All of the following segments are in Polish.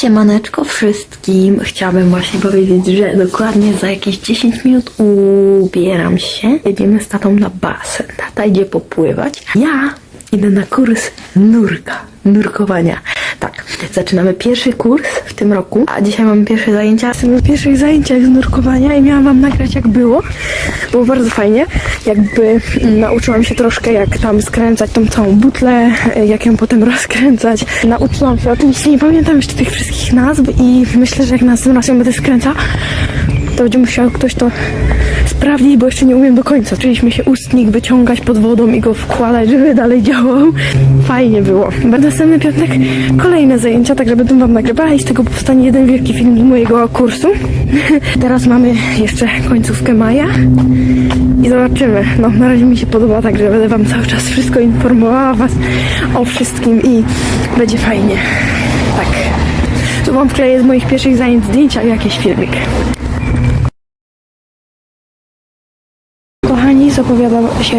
Siemaneczko wszystkim. Chciałabym właśnie powiedzieć, że dokładnie za jakieś 10 minut ubieram się. Jedziemy z tatą na basen. Tata idzie popływać. Ja idę na kurs nurka, nurkowania. Tak, zaczynamy pierwszy kurs w tym roku, a dzisiaj mamy pierwsze zajęcia. Jestem na pierwszych zajęciach z nurkowania i miałam wam nagrać jak było. Było bardzo fajnie. Jakby mm, nauczyłam się troszkę jak tam skręcać tą całą butlę, e, jak ją potem rozkręcać. Nauczyłam się, oczywiście nie pamiętam jeszcze tych wszystkich nazw i myślę, że jak następnym razem będę skręcał, to będzie musiał ktoś to sprawdzić, bo jeszcze nie umiem do końca. Zaczęliśmy się ustnik wyciągać pod wodą i go wkładać, żeby dalej działał. Fajnie było. Będę następny piątek kolejne zajęcia, także będę wam nagrywała i z tego powstanie jeden wielki film z mojego kursu. Teraz mamy jeszcze końcówkę maja i zobaczymy. No, na razie mi się podoba, także będę wam cały czas wszystko informowała was o wszystkim i będzie fajnie. Tak. Tu wam wkleję z moich pierwszych zajęć zdjęcia i jakiś filmik. Zapowiada się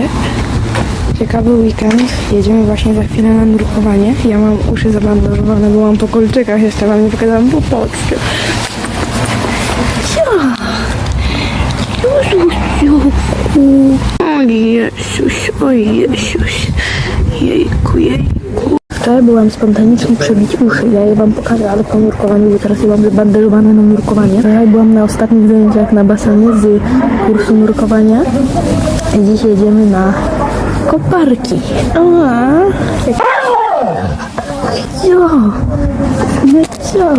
ciekawy weekend. Jedziemy właśnie za chwilę na nurkowanie. Ja mam uszy zabandażowane, bo mam po kolczykach. Jeszcze wam nie pokazałam. Ja. Jezusiuku. Oj Jezuś, oj Jezuś. Jejku, jejku. Wczoraj byłam spontaniczną przebić uszy. Ja je wam pokażę, ale po nurkowaniu, bo teraz je mam na nurkowanie. Wczoraj byłam na ostatnich zajęciach na basenie z kursu nurkowania. Dziś jedziemy na koparki. A, co? No co?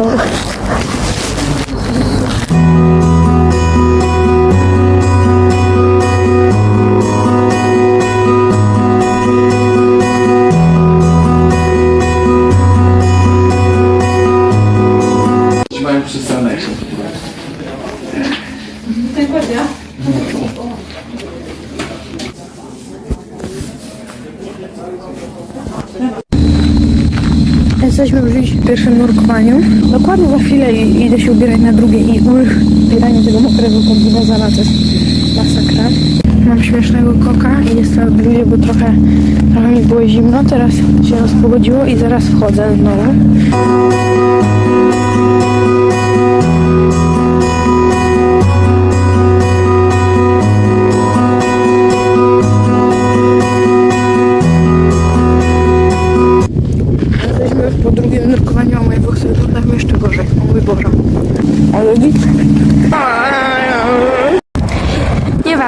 Pierwszym nurkowaniu. Dokładnie za chwilę idę się ubierać na drugie i ubieranie tego mokrego kombinezona to jest masakra. Mam śmiesznego koka i jestem w bluzie, bo trochę, trochę mi było zimno. Teraz się rozpogodziło i zaraz wchodzę znowu.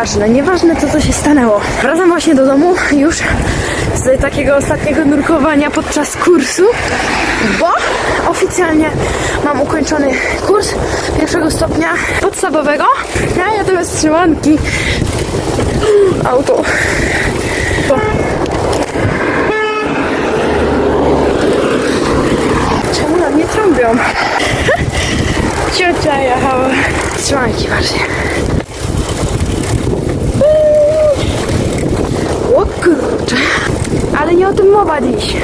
Nieważne, nieważne to, co się stanęło. Wracam właśnie do domu już z takiego ostatniego nurkowania podczas kursu, bo oficjalnie mam ukończony kurs pierwszego stopnia podstawowego. Ja jadę bez trzymanki. Auto. Czemu na mnie trąbią? Ciocia jechała. Trzymajki właśnie. O kurczę. Ale nie o tym mowa dziś.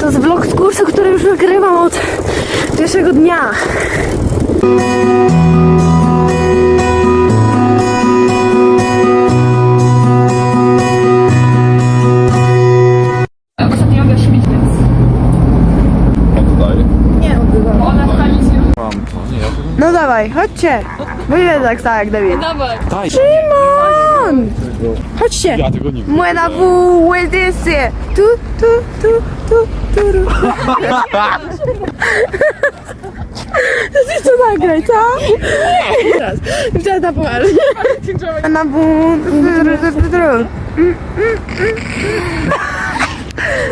To jest vlog z kursu, który już nagrywam od pierwszego dnia. No dawaj, chodźcie. Wyjdę tak tak jak David. Dawaj. Daj! Szymon! Chodźcie. Ja tego nie Buena bu, łydysie. Tu, tu, tu, tu, tu. Chcesz to nagrać, co? Nie! Teraz. To pomarzyć. Na bu, tu, tu, tu, tu.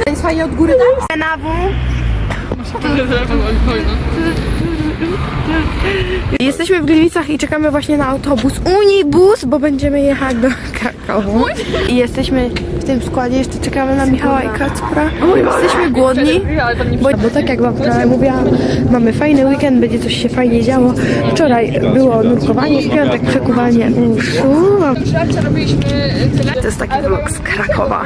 Jest fajnie od góry, tak? Na bu. Jesteśmy w Gliwicach i czekamy właśnie na autobus Unibus, bo będziemy jechać do Krakowu. I jesteśmy w tym składzie, jeszcze czekamy na Michała i Kacpra. Jesteśmy głodni. Bo, bo tak jak wam wczoraj mówiłam, mamy fajny weekend, będzie coś się fajnie działo. Wczoraj było nurkowanie, w piątek przekuwanie uszu. To jest taki vlog z Krakowa.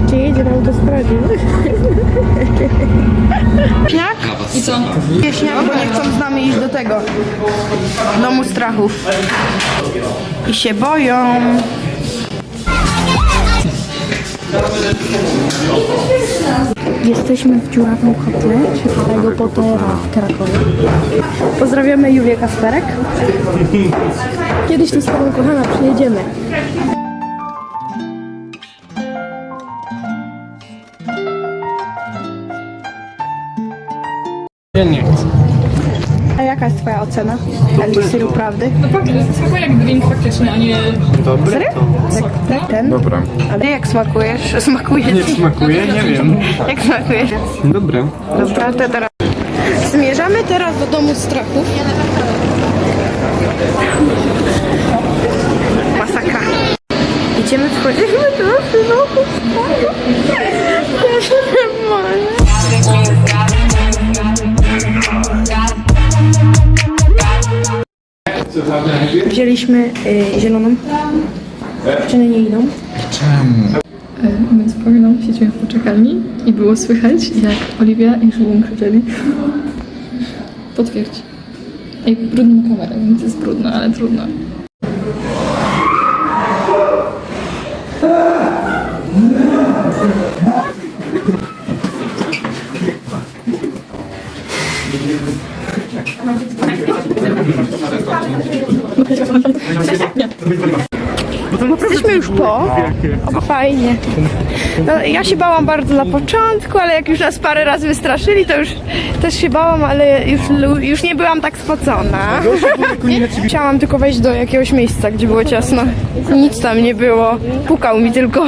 Patrzcie, jedzie na autostradzie. Śniak? I co? Śniak, bo nie chcą z nami iść do tego. Domu strachów. I się boją. Jesteśmy w dziurawym kotle Harry'ego Pottera w Krakowie. Pozdrawiamy Julię Kasperek. Kiedyś tu z tobą, kochana, przyjedziemy. Ja nie chcę. A jaka jest twoja ocena eliksiru prawdy? No fakt, smakuje jak drink faktycznie, a nie... Dobry? Serio? Jak ten? Dobra. A ty jak smakujesz? Smakuje Nie ci? smakuje? Nie wiem. Jak smakujesz? Dobre. Dobra, to teraz. Zmierzamy teraz do domu strachów. Masakra. Idziemy, wchodzimy do domu strachów. Wzięliśmy y, zieloną. Dziewczyny nie idą. Więc powiem, siedzimy w poczekalni i było słychać, jak Oliwia i Szymon krzyczeli. Potwierdź. Ej, brudną kamerę, więc jest brudno, ale trudno. Jesteśmy już po. O, fajnie. No, ja się bałam bardzo na początku, ale jak już nas parę razy wystraszyli, to już też się bałam, ale już, już nie byłam tak spocona. Chciałam tylko wejść do jakiegoś miejsca, gdzie było ciasno. Nic tam nie było. Pukał mi tylko.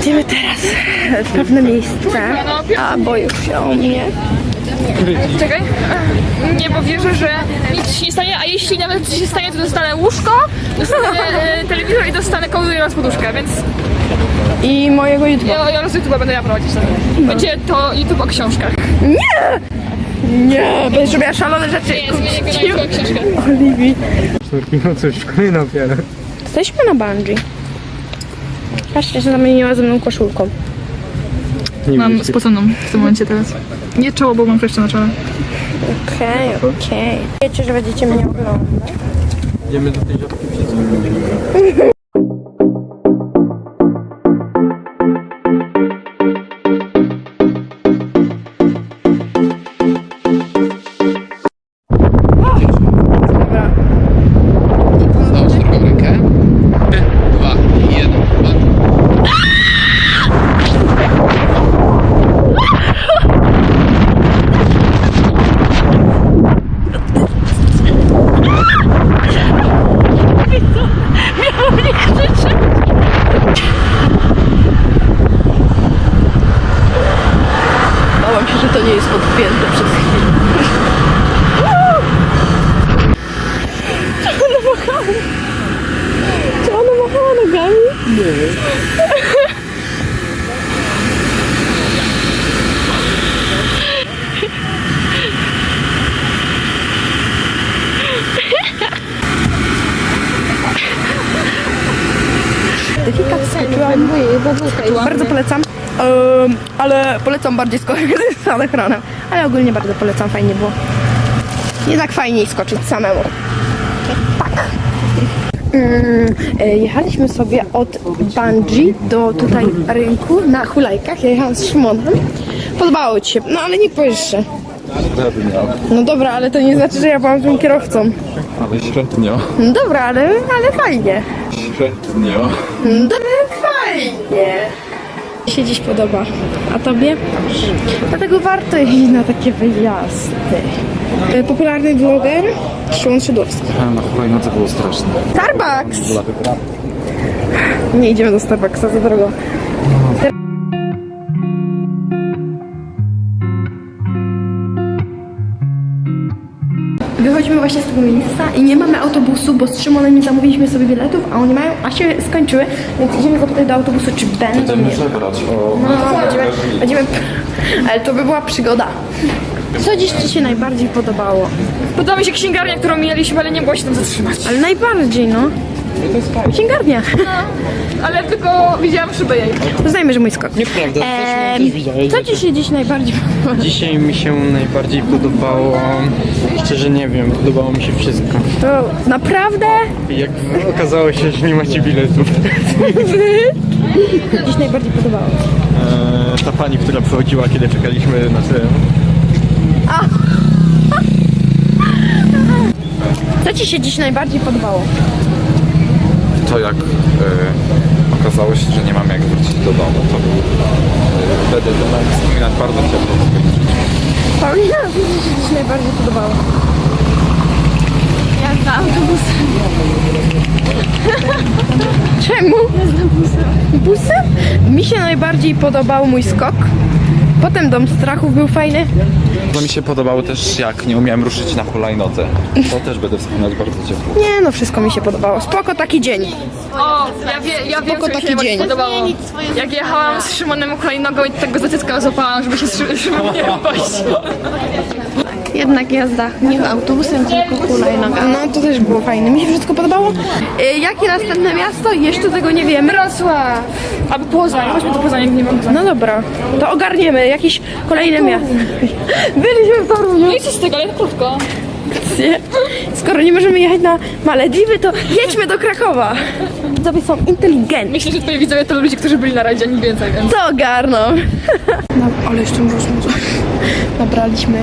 Idziemy teraz w pewne miejsce. A boję się o mnie. Czekaj. Nie, bo wierzę, że nic się nie stanie, a jeśli nawet coś się stanie, to dostanę łóżko, dostanę e, telewizor i dostanę kołdrę oraz poduszkę, więc I mojego YouTube'a. ja, ja roz YouTube'a będę ja prowadzić. Będzie to YouTube o książkach. Nie, będziesz robiła szalone rzeczy. Nie, zmienię go na YouTube o książkę. Oliwii. No coś, kolejna ofiara. Jesteśmy na bungee. Patrzcie, że zamieniła ze mną koszulką. Nie Mam spoconą w tym momencie teraz. Nie czoło, bo mam jeszcze na czole. Okej, okej. Wiecie, że będziecie mnie oglądać. Idziemy do tej ziotki przyjdzie. Machała? Czy ona machała nogami? Skoczyłam. Bardzo polecam. Ehm, ale polecam bardziej skoczyć z samochronem. Ale ogólnie bardzo polecam, fajnie było. Jednak fajniej skoczyć samemu. Tak. Mm, e, jechaliśmy sobie od bungee do tutaj rynku na hulajkach. Ja jechałam z Szymonem. Podobało ci się, no ale nie powiesz, że. No dobra, ale to nie znaczy, że ja byłam tym kierowcą. Ale średnio. No dobra, ale, ale fajnie. Średnio. No fajnie. Mi się dziś podoba. A tobie? Dlatego warto iść na takie wyjazdy. E, Popularny vloger Szymon Szydłowski. Na hulajnodze było straszne. Starbucks! Nie idziemy do Starbucksa, za drogo. Wychodzimy właśnie z tego miejsca i nie mamy autobusu, bo z Szymonem nie zamówiliśmy sobie biletów, a oni mają, a się skończyły, więc idziemy zapytać do autobusu, czy będą Będziemy żebrać o... No, będziemy, będziemy, ale to by była przygoda. Co dziś Ci się najbardziej podobało? Podoba mi się księgarnia, którą mieliśmy, ale nie było się tam zatrzymać. Ale najbardziej, no. Księgarnia. Ale tylko widziałam szybę jej. Uznajmy, że mój skok. Nieprawda, Eee, też widziałeś. co Ci się dziś najbardziej podobało? Dzisiaj mi się najbardziej podobało, szczerze nie wiem, podobało mi się wszystko. To naprawdę? Jak okazało się, że nie macie biletów. Dziś najbardziej podobało. Eee, ta pani, która przychodziła, kiedy czekaliśmy na ten... Co Ci się dziś najbardziej podobało? To jak e, okazało się, że nie mam jak wrócić do domu, to był, e, do nami wspominać bardzo ciepło w swoim życiu. Paulina, co Ci się dziś najbardziej podobało? Jazda autobusem. Czemu? Jazda busem. Busem? Mi się najbardziej podobał mój skok. Potem Dom Strachów był fajny. To mi się podobało też jak nie umiałem ruszyć na hulajnodze. To też będę wspominać bardzo ciepło. Nie no, wszystko mi się podobało. Spoko taki dzień. O, ja, wie, ja wiem, Spoko co mi taki się dzień. podobało. Jak jechałam z Szymonem hulajnogą i tego za cycka złapałam, żeby się z Szymon nie upaść. Jednak jazda nie autobusem, tylko hulajnoga. No to też było fajne. Mi się wszystko podobało. Y, jakie następne miasto? Jeszcze tego nie wiemy. Wrocław! Albo Poznań, chodźmy do Poznania, nie mam No dobra, to ogarniemy jakieś kolejne miasto. Byliśmy w Toruniu. No i co z tego, ale krótko. Nie? Skoro nie możemy jechać na Malediwy, to jedźmy do Krakowa. Widzowie są inteligentni. Myślę, że twoi widzowie to ludzie, którzy byli na radzie, ani więcej, więc... To ogarną. No, ale jeszcze rozmów. Nabraliśmy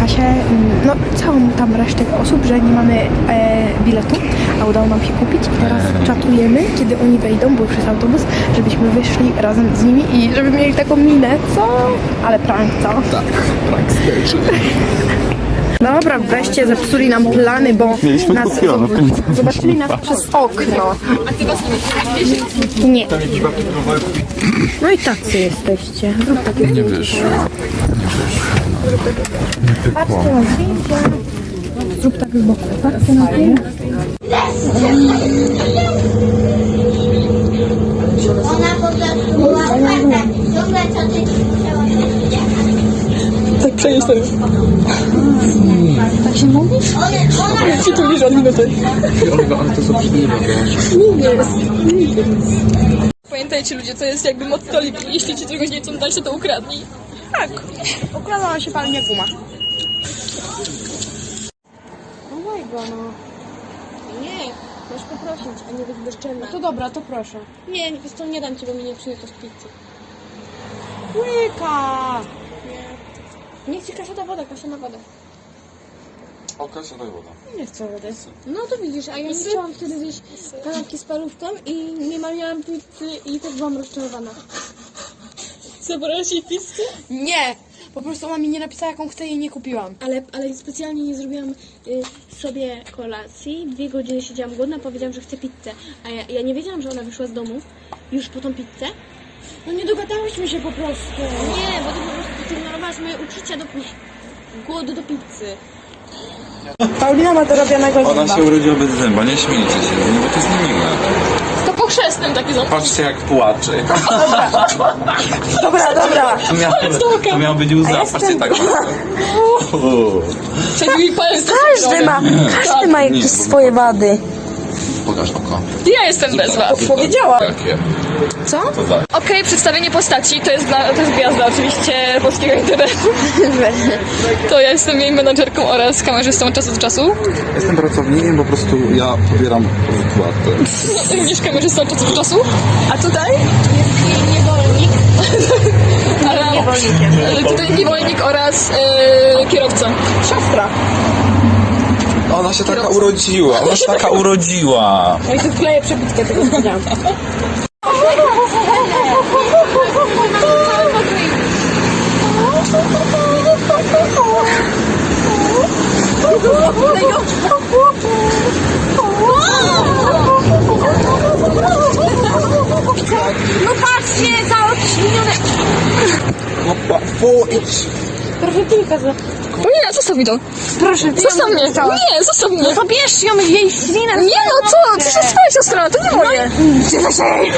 Kasię, mm, no całą tam resztę osób, że nie mamy e, biletu, a udało nam się kupić. I teraz czatujemy, kiedy oni wejdą, bo przez autobus, żebyśmy wyszli razem z nimi i żeby mieli taką minę, co? Ale prank, co? Tak, prank Dobra, weźcie, zepsuli nam plany, bo Mieliśmy nas kupione końcu. zobaczyli nas przez okno. Nie. No i tacy jesteście. Zrób takie Nie wyszło. Patrzcie na zdjęcia. Zrób tak z boku. Patrzcie na zdjęcia. Ona po prostu była otwarta. Ciągle co ty chciała Tak to już. Tak się mówisz? Ona, się tu liczy od minuty. Ale to są. Pamiętajcie ludzie, to jest jakby motto Libii. Jeśli ci czegoś nie chcą dać, to, to ukradnij. Układała się palnie guma. Nie, masz poprosić, a nie być bezczelna. To dobra, to proszę. Nie, wiesz co, nie dam ci, bo mi nie przyniosłeś pizzy. Łyka! Niech ci Kasia da wodę, Kasia na wodę. Oka się daj woda. Nie chcę wody. No to widzisz, a ja nie chciałam wtedy zjeść kanapki z parówką i nie ma- miałam pizzy i też byłam rozczarowana. Zabrałeś jej pizzę? Nie! Po prostu ona mi nie napisała, jaką chcę i nie kupiłam. Ale, ale specjalnie nie zrobiłam y, sobie kolacji. Dwie godziny siedziałam głodna, powiedziałam, że chcę pizzę. A ja, ja nie wiedziałam, że ona wyszła z domu już po tą pizzę. No nie dogadałyśmy się po prostu. Nie, bo ty po prostu ignorowałaś moje uczucia do głodu do pizzy. Paulina ma dorobionego Ona się urodziła bez zęba, nie śmiejcie się, no bo to jest niemiłe. Pochrzestnym taki ząb. Patrzcie jak płacze. Dobra, dobra. To miało być łza, patrzcie tak. Przed mi palec Każdy ma, każdy ma jakieś swoje wady. Pokaż oko. Ja jestem bez was. Powiedziała. Jakie? Co? To tak. Okej, przedstawienie postaci to jest, dla, to jest gwiazda oczywiście polskiego internetu. To ja jestem jej menadżerką oraz kamerzystą od czasu do czasu. Jestem pracownikiem, po prostu ja pobieram wypłatę. Również kamerzystą od czasu do czasu. A tutaj? Niewolnik. Ale, e, tutaj niewolnik oraz e, kierowca. Siostra. Ona się taka urodziła, ona się taka urodziła. No i tu wkleję przebitkę, tego powiedziałam. No patrzcie, za odświnione. No pa, pójdź. Proszę tylko za... No nie, zostaw mi to. Proszę, ty Zostaw mnie. wyrzucałaś. Nie, zostaw mnie. No to bierz ją, jej ślina. Nie no, co? Ty się swoja siostra, to nie no moje. Przyda się jej.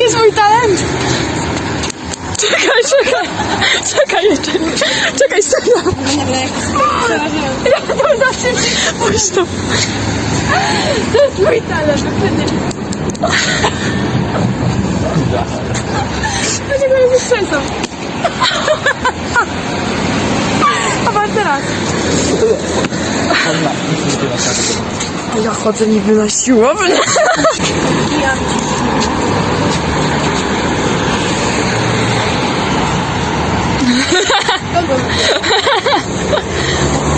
Jest mój talent. Czekaj, czekaj. Czekaj jeszcze! Czekaj, syna! Ja to na tym... Pójdź to! To jest mój talent, dokładnie. Dlaczego ja się trzęsą? A pan teraz? Ja chodzę niby na siłownię. Don't go.